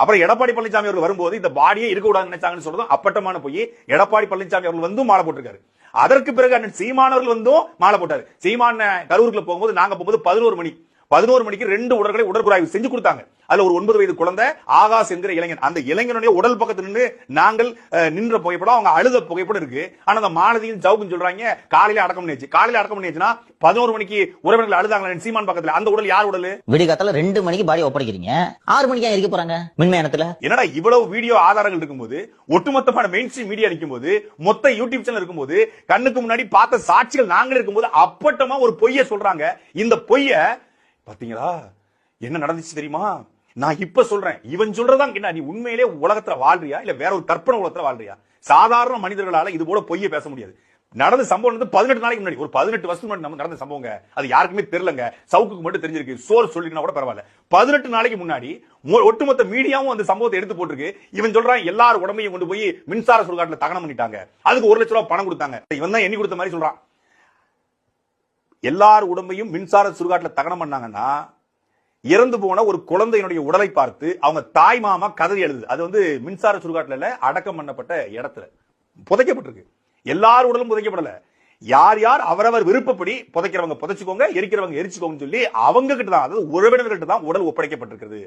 அப்புறம் எடப்பாடி பழனிசாமி அவர்கள் வரும்போது இந்த பாடியே இருக்க கூடாதுன்னு நினைச்சாங்கன்னு சொல்றதும் அப்பட்டமான போய். எடப்பாடி பழனிசாமி அவர்கள் வந்து மாலை போட்டிருக்காரு. அதற்கு பிறகு அண்ணன் சீமானவர்கள் வந்தும் மாலை போட்டாரு. சீமான கரூருக்குள்ள போகும்போது நாங்க போகும்போது பதினோரு மணி. பதினோரு மணிக்கு ரெண்டு உடல்களை உடற்குறாய்வு செஞ்சு கொடுத்தாங்க. அதுல ஒரு ஒன்பது வயது குழந்தை ஆகாஷ் என்கிற இளைஞன். அந்த இளைஞனுடைய உடல் பக்கத்துல நின்று நாங்கள் நின்ற புகைப்படம் அவங்க அழுத புகைப்படம் இருக்கு. ஆனா அந்த மாலதியும் சவுக்கும் சொல்றாங்க காலையில அடக்கம் பண்ணியாச்சு. காலையில அடக்கம் பண்ணியாச்சுன்னா பதினோரு மணிக்கு உறவினர்கள் அழுதாங்களே சீமான் பக்கத்துல? அந்த உடல் யார் உடல்? விடிகாத்தால ரெண்டு மணிக்கு பாடி ஒப்படைக்கிறீங்க ஆறு மணிக்கு இருக்க போறாங்க? மின்மயானத்துல என்னடா இவ்வளவு வீடியோ ஆதாரங்கள் இருக்கும்போது ஒட்டுமொத்தமான மெயின் ஸ்ட்ரீம் மீடியா இருக்கும்போது மொத்த யூடியூப் சேனல் இருக்கும்போது கண்ணுக்கு முன்னாடி பார்த்த சாட்சிகள் நாங்களே இருக்கும்போது அப்பட்டமா ஒரு பொய்ய சொல்றாங்க. இந்த பொய்ய பாத்தீங்களா? என்ன நடந்துச்சு தெரியுமா? நான் இப்ப சொல்றேன். இவன் சொல்றதான் என்ன நீ உண்மையிலே உலகத்துல வாழ்றியா? இல்ல வேற ஒரு கற்பனை உலகத்துல வாழ்றியா? சாதாரண மனிதர்களால இது போல பொய்ய பேச முடியாது. நடந்த சம்பவம் வந்து பதினெட்டு நாளைக்கு முன்னாடி ஒரு பதினெட்டு வருஷம் முன்னாடி நம்ம நடந்த சம்பவங்க. அது யாருக்குமே தெரியலங்க. சவுக்குக்கு மட்டும் தெரிஞ்சிருக்கு. சோர் சொல்லினா கூட பரவாயில்ல. பதினெட்டு நாளைக்கு முன்னாடி ஒட்டுமொத்த மீடியாவும் அந்த சம்பவத்தை எடுத்து போட்டிருக்கு. இவன் சொல்றான் எல்லாரும் உடம்பையும் கொண்டு போய் மின்சார சுடுகாட்டுல தகனம் பண்ணிட்டாங்க. அதுக்கு ஒரு லட்சம் ரூபாய் பணம் கொடுத்தாங்க. இவன் தான் எண்ணி கொடுத்த மாதிரி சொல்றான். எல்லார் உடம்பையும் மின்சார சுடுகாட்டில் தகனம் பண்ணாங்கன்னா இறந்து போன ஒரு குழந்தையினுடைய உடலை பார்த்து அவங்க தாய் மாமா கதறி எழுது அது வந்து மின்சார சுடுகாட்டில் அடக்கம் பண்ணப்பட்ட இடத்துல. புதைக்கப்பட்டிருக்கு. எல்லார் உடலும் புதைக்கப்படல. யார் யார் அவரவர் விருப்பப்படி புதைக்கிறவங்க புதைச்சுக்கோங்க எரிக்கிறவங்க எரிச்சுக்கோங்கன்னு சொல்லி அவங்க கிட்ட தான் அதாவது உறவினர்கிட்ட தான் உடல் ஒப்படைக்கப்பட்டிருக்கிறது.